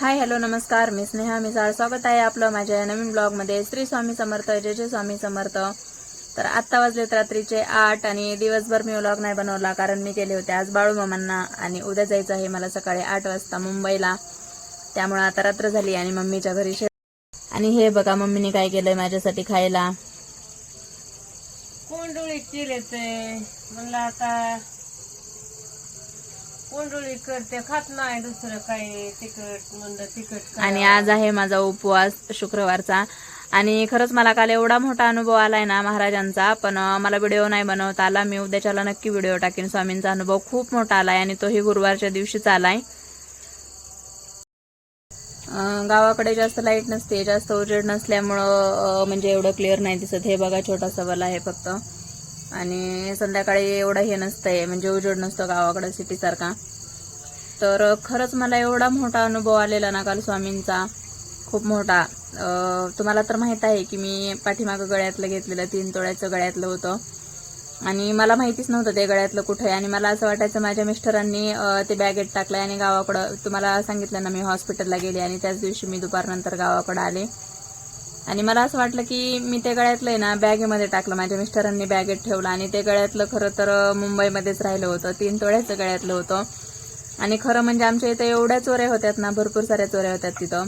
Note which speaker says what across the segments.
Speaker 1: Hi hello नमस्कार. मी स्नेहा मिसाळ. स्वागत आहे आपलं माझ्या या नवीन ब्लॉगमध्ये. श्री स्वामी समर्थ जय जय स्वामी समर्थ. तर आत्ता वाजलेत रात्रीचे आठ आणि दिवसभर मी व्लॉग नाही बनवला कारण मी केले होते आज बाळू मामांना आणि उद्या जायचं आहे मला सकाळी आठ वाजता मुंबईला. त्यामुळे आता रात्र झाली आणि मम्मीच्या घरी शे आणि हे बघा मम्मीने काय केलंय माझ्यासाठी खायला?
Speaker 2: कोंडोळी केले ते म्हणलं आता कोंडोळी करते खात नाही दुसरं काही तिखट म्हणलं तिखट
Speaker 1: आणि आज आहे माझा उपवास शुक्रवारचा. आणि खरंच मला काल एवढा मोठा अनुभव आलाय ना महाराजांचा पण मला व्हिडिओ नाही बनवता आला. मी उद्याच्याला नक्की व्हिडिओ टाकेन. स्वामींचा अनुभव खूप मोठा आलाय आणि तोही गुरुवारच्या दिवशीच आलाय. गावाकडे जास्त लाइट नसते जास्त उजेड नसल्यामुळं म्हणजे एवढं क्लिअर नाही दिसत. हे बघा छोटासा बल आहे फक्त. आणि संध्याकाळी एवढं हे नसतंय म्हणजे उजेड नसतो गावाकडं सिटीसारखा तर खरंच मला एवढा मोठा अनुभव आलेला ना काल स्वामींचा. खूप मोठा. तुम्हाला तर माहीत आहे की मी पाठीमागं गळ्यातलं घेतलेलं तीन तोळ्याचं गळ्यातलं होतं. आणि मला माहितीच नव्हतं ते गळ्यातलं कुठे आहे. आणि मला असं वाटायचं माझ्या मिस्टरांनी ते बॅगेत टाकलं आणि गावाकडं तुम्हाला सांगितलं ना मी हॉस्पिटलला गेले आणि त्याच दिवशी मी दुपारनंतर गावाकडं आले. आणि मला असं वाटलं की मी ते गळ्यातलं आहे ना बॅगेमध्ये टाकलं. माझ्या मिस्टरांनी बॅगेत ठेवलं आणि ते गळ्यातलं खरं तर मुंबईमध्येच राहिलं होतं. तीन तोळ्याचं गळ्यातलं होतं. आणि खरं म्हणजे आमच्या इथं एवढ्या चोऱ्या होत्यात ना भरपूर साऱ्या चोऱ्या होत्यात तिथं.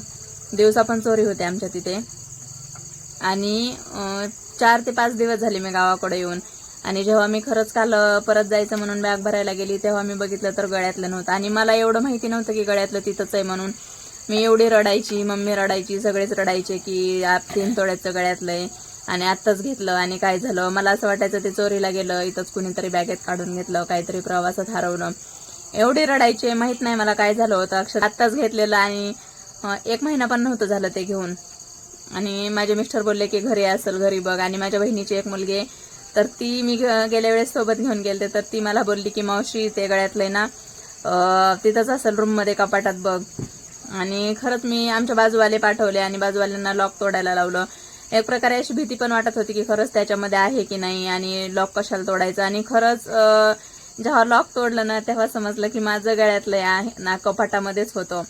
Speaker 1: दिवसा पण चोरी होते आमच्या तिथे. आणि चार ते पाच दिवस झाले मी गावाकडे येऊन. आणि जेव्हा मी खरंच काल परत जायचं म्हणून बॅग भरायला गेली तेव्हा मी बघितलं तर गळ्यातलं नव्हतं. आणि मला एवढं माहिती नव्हतं की गळ्यातलं तिथंच आहे म्हणून. मी एवढी रडायची मम्मी रडायची सगळेच रडायचे की आप तीन तोड्याचं गळ्यातलं आहे आणि आत्ताच घेतलं आणि काय झालं? मला असं वाटायचं ते चोरीला गेलं इथंच कुणीतरी बॅगेत काढून घेतलं काहीतरी प्रवासात हरवलं. एवढी रडायचे माहीत नाही मला काय झालं होतं. अक्षर आत्ताच घेतलेलं आणि एक महिना पण नव्हतं झालं ते घेऊन. आणि माझे मिस्टर बोलले की घरी असेल घरी बघ. आणि माझ्या बहिणीची एक मुलगी आहे, तर ती मी गेल्या वेळेस सोबत घेऊन गेलते. तर ती मला बोलली की मावशी ते गळ्यातलंय ना तिथंच असेल रूममध्ये कपाटात बघ. आणि खरंच मी आमच्या बाजूवाले पाठवले आणि बाजूवाल्यांना लॉक तोडायला लावलं. एक प्रकारे अशी भीती पण वाटत होती की खरंच त्याच्यामध्ये आहे की नाही आणि लॉक कशाला तोडायचं? आणि खरंच जेव्हा लॉक तोडलं ना तेव्हा समजलं की माझं गळ्यातलं आहे ना कपाटामध्येच होतं.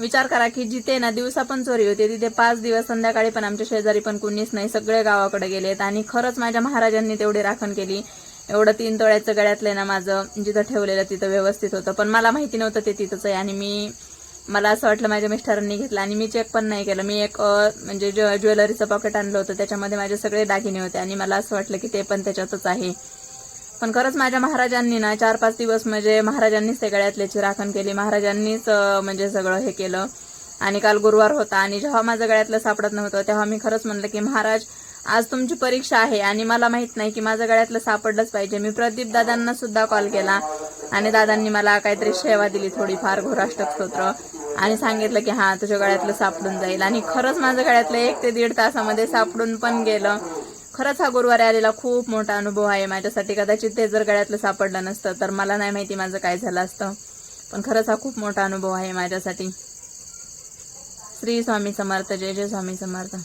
Speaker 1: विचार करा की जिथे ना दिवसा पण चोरी होती तिथे पाच दिवस संध्याकाळी पण आमच्या शेजारी पण कुणीच नाही सगळे गावाकडे गेलेत. आणि खरंच माझ्या महाराजांनी तेवढी राखण केली. एवढं तीन तोळ्याचं गळ्यातलं ना माझं जिथं ठेवलेलं तिथं व्यवस्थित होतं. पण मला माहिती नव्हतं ते तिथंच आहे आणि मी मला असं वाटलं माझ्या मिस्टरांनी घेतलं आणि मी चेक पण नाही केलं. मी एक म्हणजे ज्वे- ज्वेलरीचं पॉकेट आणलं होतं. त्याच्यामध्ये माझे सगळे दागिने होते आणि मला असं वाटलं की ते पण त्याच्यातच आहे. पण खरंच माझ्या महाराजांनी ना चार पाच दिवस म्हणजे महाराजांनीच ते गळ्यातल्याची राखण केली. महाराजांनीच म्हणजे सगळं हे केलं. आणि काल गुरुवार होता आणि जेव्हा माझं गळ्यातलं सापडत नव्हतं तेव्हा मी खरंच म्हणलं की महाराज आज तुमची परीक्षा आहे आणि मला माहीत नाही की माझं गळ्यातलं सापडलंच पाहिजे. मी प्रदीप दादांना सुद्धा कॉल केला आणि दादांनी मला काहीतरी सेवा दिली थोडीफार घोराष्टक स्तोत्र. आणि सांगितलं की हा तुझ्या गळ्यातलं सापडून जाईल. आणि खरंच माझं गळ्यातलं एक ते दीड तासामध्ये सापडून पण गेलं. खरंच हा गुरुवारी आलेला खूप मोठा अनुभव आहे. माझ्यासाठी कदाचित ते जर गळ्यातलं सापडलं नसतं तर मला नाही माहिती माझं काय झालं असतं. पण खरंच हा खूप मोठा अनुभव आहे माझ्यासाठी. श्री स्वामी समर्थ जय जय स्वामी समर्थ.